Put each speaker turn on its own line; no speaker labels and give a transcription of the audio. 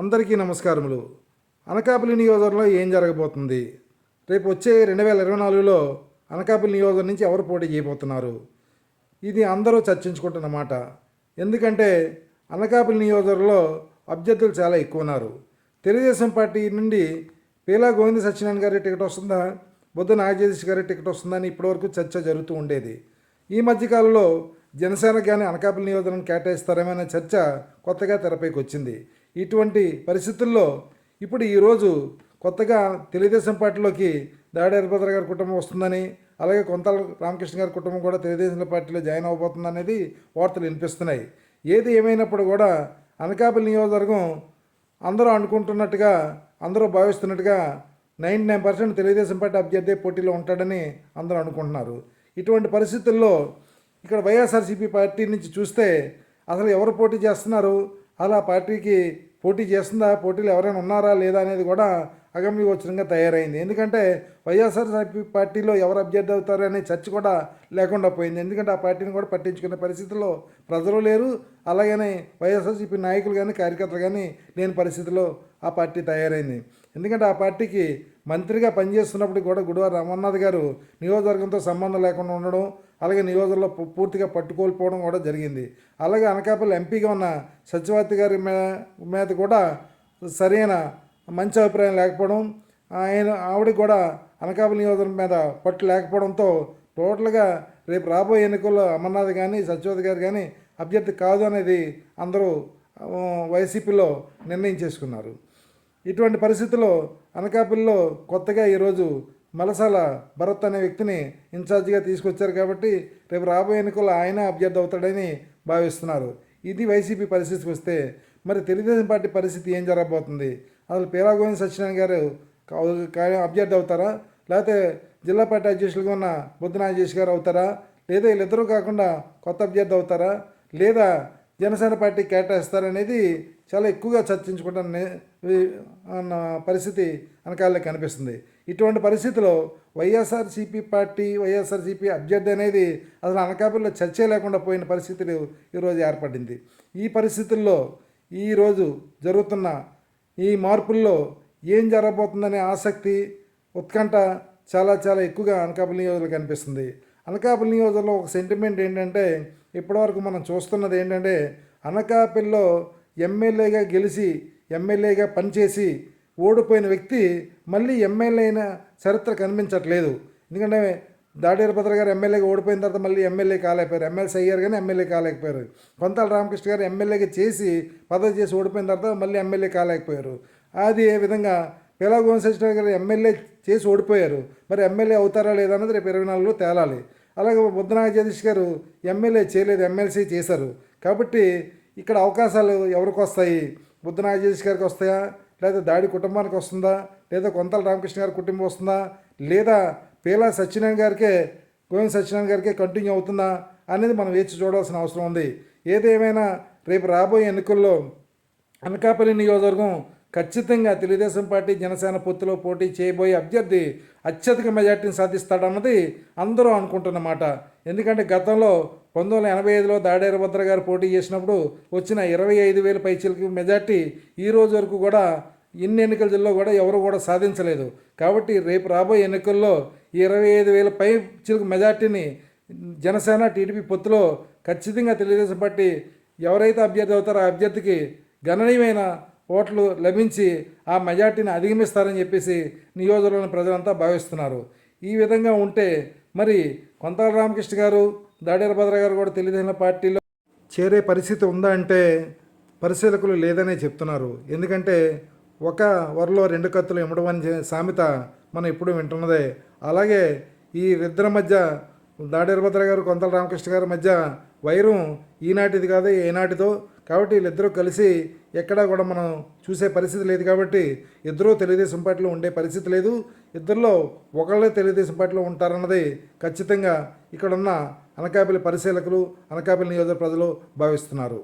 అందరికీ నమస్కారములు. అనకాపల్లి నియోజకవర్గంలో ఏం జరగబోతుంది? రేపు వచ్చే రెండు వేల ఇరవై నాలుగులో అనకాపల్లి నియోజకవర్గం నుంచి ఎవరు పోటీ చేయబోతున్నారు? ఇది అందరూ చర్చించుకుంటున్న మాట ఎందుకంటే అనకాపల్లి నియోజకవర్గంలో అభ్యర్థులు చాలా ఎక్కువ ఉన్నారు తెలుగుదేశం పార్టీ నుండి పీలా గోవింద సత్యనారాయణ గారి టికెట్ వస్తుందా? బుద్ధ నాగజగదీష్ గారి టికెట్ వస్తుందా అని ఇప్పటివరకు చర్చ జరుగుతూ ఉండేది. ఈ మధ్యకాలంలో జనసేన కానీ అనకాపల్లి నియోజకవర్గం కేటాయిస్తారేమనే చర్చ కొత్తగా తెరపైకి వచ్చింది. ఇటువంటి పరిస్థితుల్లో ఇప్పుడు ఈరోజు కొత్తగా తెలుగుదేశం పార్టీలోకి దాడి హరిభద్ర గారి కుటుంబం వస్తుందని అలాగే కొంతాల రామకృష్ణ గారి కుటుంబం కూడా తెలుగుదేశం పార్టీలో జాయిన్ అవబోతుంది అనేది వార్తలు వినిపిస్తున్నాయి. ఏది ఏమైనప్పుడు కూడా అనకాపల్లి నియోజకవర్గం అందరూ అనుకుంటున్నట్టుగా అందరూ భావిస్తున్నట్టుగా ninety nine percent Telugu Desam party అభ్యర్థి పోటీలో ఉంటాడని అందరూ అనుకుంటున్నారు. ఇటువంటి పరిస్థితుల్లో ఇక్కడ వైఎస్ఆర్సీపీ పార్టీ నుంచి చూస్తే అసలు ఎవరు పోటీ చేస్తున్నారు? అలా పార్టీకి పోటీ చేస్తుందా? పోటీలు ఎవరైనా ఉన్నారా? లేదా అనేది కూడా అగమ్యగోచరంగా తయారైంది. ఎందుకంటే వైఎస్ఆర్సీపీ పార్టీలో ఎవరు అభ్యర్థి అవుతారు అనే చర్చ కూడా లేకుండా పోయింది. ఎందుకంటే ఆ పార్టీని కూడా పట్టించుకునే పరిస్థితిలో ప్రజలు లేరు. అలాగనే వైఎస్ఆర్సీపీ నాయకులు కానీ కార్యకర్తలు కానీ లేని పరిస్థితిలో ఆ పార్టీ తయారైంది. ఎందుకంటే ఆ పార్టీకి మంత్రిగా పనిచేస్తున్నప్పుడు కూడా గుడివారి రామనాథ్ గారు నియోజకవర్గంతో సంబంధం లేకుండా ఉండడం అలాగే నియోజకవర్గంలో పూర్తిగా పట్టుకోల్పోవడం కూడా జరిగింది. అలాగే అనకాపల్లి ఎంపీగా ఉన్న సత్యవతి గారి మీద కూడా సరైన మంచి అభిప్రాయం లేకపోవడం ఆయన ఆవిడకి కూడా అనకాపల్లి నియోజకవర్గం మీద పట్టు లేకపోవడంతో టోటల్గా రేపు రాబోయే ఎన్నికల్లో అమర్నాథ్ కానీ సత్యవతి గారు కానీ అభ్యర్థి కాదు అనేది అందరూ వైసీపీలో నిర్ణయం చేసుకున్నారు. ఇటువంటి పరిస్థితుల్లో అనకాపల్లిలో కొత్తగా ఈరోజు మలసాల భరత్ అనే వ్యక్తిని ఇన్ఛార్జిగా తీసుకొచ్చారు కాబట్టి రేపు రాబోయే ఎన్నికల్లో ఆయన అభ్యర్థి అవుతాడని భావిస్తున్నారు. ఇది వైసీపీ పరిస్థితికి వస్తే మరి తెలుగుదేశం పార్టీ పరిస్థితి ఏం జరగబోతుంది? అసలు పీలా గోవింద్ సత్యనారాయణ గారు అభ్యర్థి అవుతారా? లేకపోతే జిల్లా పార్టీ అధ్యక్షులుగా ఉన్న బుద్ధనాగేష్ గారు అవుతారా? లేదా వీళ్ళిద్దరూ కాకుండా కొత్త అభ్యర్థి అవుతారా? లేదా జనసేన పార్టీ కేటాయిస్తారనేది చాలా ఎక్కువగా చర్చించుకుంటున్న నే- అన్న పరిస్థితి అనకాలలో కనిపిస్తుంది. ఇటువంటి పరిస్థితిలో వైఎస్ఆర్సీపీ పార్టీ వైఎస్ఆర్సీపీ అభ్యర్థి అనేది అసలు అనకాపల్లిలో చర్చే లేకుండా పోయిన పరిస్థితులు ఈరోజు ఏర్పడింది. ఈ పరిస్థితుల్లో ఈరోజు జరుగుతున్న ఈ మార్పుల్లో ఏం జరగబోతుందనే ఆసక్తి ఉత్కంఠ చాలా చాలా ఎక్కువగా అనకాపల్లి నియోజకవర్గం కనిపిస్తుంది. అనకాపల్లి నియోజకవర్గంలో ఒక సెంటిమెంట్ ఏంటంటే ఇప్పటివరకు మనం చూస్తున్నది ఏంటంటే అనకాపల్లిలో ఎమ్మెల్యేగా గెలిచి ఎమ్మెల్యేగా పనిచేసి ఓడిపోయిన వ్యక్తి మళ్ళీ ఎమ్మెల్యే అయిన చరిత్ర కనిపించట్లేదు. ఎందుకంటే దాడేరు గారు ఎమ్మెల్యేగా ఓడిపోయిన తర్వాత మళ్ళీ ఎమ్మెల్యే కాలేకపోయారు. ఎమ్మెల్సీ అయ్యారు కానీ ఎమ్మెల్యే కాలేకపోయారు. కొంతాల రామకృష్ణ గారు ఎమ్మెల్యేగా చేసి పదవి చేసి ఓడిపోయిన తర్వాత మళ్ళీ ఎమ్మెల్యే కాలేకపోయారు. అది ఏ విధంగా పిలా గోవిందరావు గారు ఎమ్మెల్యే చేసి ఓడిపోయారు. మరి ఎమ్మెల్యే అవుతారా లేదా అన్నది రేపు ఇరవై నాలుగులో తేలాలి. అలాగే బుద్ధనాగ జగదీష్ గారు ఎమ్మెల్యే చేయలేదు ఎమ్మెల్సీ చేశారు. కాబట్టి ఇక్కడ అవకాశాలు ఎవరికి వస్తాయి? బుద్ధనాగ జగదీష్ గారికి వస్తాయా? లేదా దాడి కుటుంబానికి వస్తుందా? లేదా కొంతల రామకృష్ణ గారి కుటుంబం వస్తుందా? లేదా పీలా సత్యనారాయణ గారికే గోవింద సత్యనారాయణ గారికే కంటిన్యూ అవుతుందా అనేది మనం వేచి చూడాల్సిన అవసరం ఉంది. ఏదేమైనా రేపు రాబోయే ఎన్నికల్లో అనకాపల్లి నియోజకవర్గం ఖచ్చితంగా తెలుగుదేశం పార్టీ జనసేన పొత్తులో పోటీ చేయబోయే అభ్యర్థి అత్యధిక మెజార్టీని సాధిస్తాడన్నది అందరూ అనుకుంటున్నమాట ఎందుకంటే గతంలో పంతొమ్మిది వందల ఎనభై ఐదులో దాడేరు భద్ర గారు పోటీ చేసినప్పుడు వచ్చిన ఇరవై ఐదు వేల పైచీలకి మెజార్టీ ఈ రోజు వరకు కూడా ఇన్ని ఎన్నికల జిల్లా కూడా ఎవరు కూడా సాధించలేదు. కాబట్టి రేపు రాబోయే ఎన్నికల్లో ఈ ఇరవై ఐదు వేల పై చిలుకు మెజార్టీని జనసేన టీడీపీ పొత్తులో ఖచ్చితంగా తెలుగుదేశం పార్టీ ఎవరైతే అభ్యర్థి అవుతారో ఆ అభ్యర్థికి గణనీయమైన ఓట్లు లభించి ఆ మెజార్టీని అధిగమిస్తారని చెప్పేసి నియోజకవర్గంలోని ప్రజలంతా భావిస్తున్నారు. ఈ విధంగా ఉంటే మరి కొంతాల రామకృష్ణ గారు దాడేర భద్ర గారు కూడా తెలుగుదేశం పార్టీలో చేరే పరిస్థితి ఉందా అంటే పరిశీలకులు లేదనే చెప్తున్నారు. ఎందుకంటే ఒక వరలో రెండు కత్తులు ఇమ్మడం అని సామెత మనం ఇప్పుడు వింటున్నదే. అలాగే ఈ ఇద్దరి మధ్య దాడేర భద్ర గారు కొంతల రామకృష్ణ గారి మధ్య వైరం ఈనాటిది కాదు ఏనాటిదో. కాబట్టి వీళ్ళిద్దరూ కలిసి ఎక్కడా కూడా మనం చూసే పరిస్థితి లేదు కాబట్టి ఇద్దరూ తెలుగుదేశం పార్టీలో ఉండే పరిస్థితి లేదు. ఇద్దరిలో ఒకళ్ళే తెలుగుదేశం పార్టీలో ఉంటారన్నది ఖచ్చితంగా ఇక్కడున్న అనకాపల్లి పరిశీలకులు అనకాపల్లి నియోజక ప్రజలు భావిస్తున్నారు.